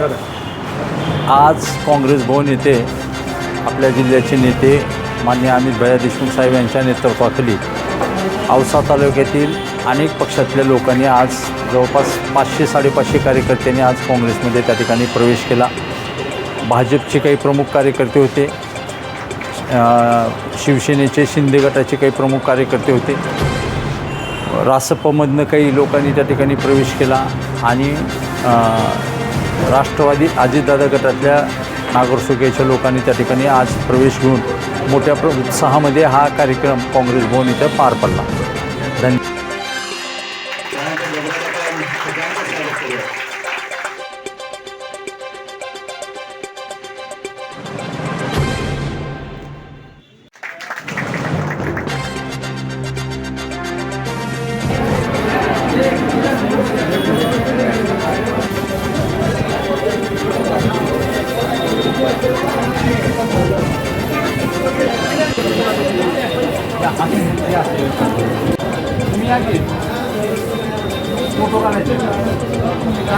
आज काँग्रेस भवन येथे आपल्या जिल्ह्याचे नेते मान्य अमित भैया देशमुख साहेब यांच्या नेतृत्वाखाली औसा तालुक्यातील अनेक पक्षातल्या लोकांनी आज जवळपास पाचशे साडेपाचशे कार्यकर्त्यांनी आज काँग्रेसमध्ये त्या ठिकाणी प्रवेश केला. भाजपचे काही प्रमुख कार्यकर्ते होते. शिवसेनेचे शिंदे गटाचे काही प्रमुख कार्यकर्ते होते. रासपमधनं काही लोकांनी त्या ठिकाणी प्रवेश केला आणि राष्ट्रवादी अजितदादा गटातल्या नागरसुकेच्या लोकांनी त्या ठिकाणी आज प्रवेश घेऊन मोठ्या प्र उत्साहामध्ये हा कार्यक्रम काँग्रेस भवन इथं पार पडला. धन्यवाद 積み上げ元がね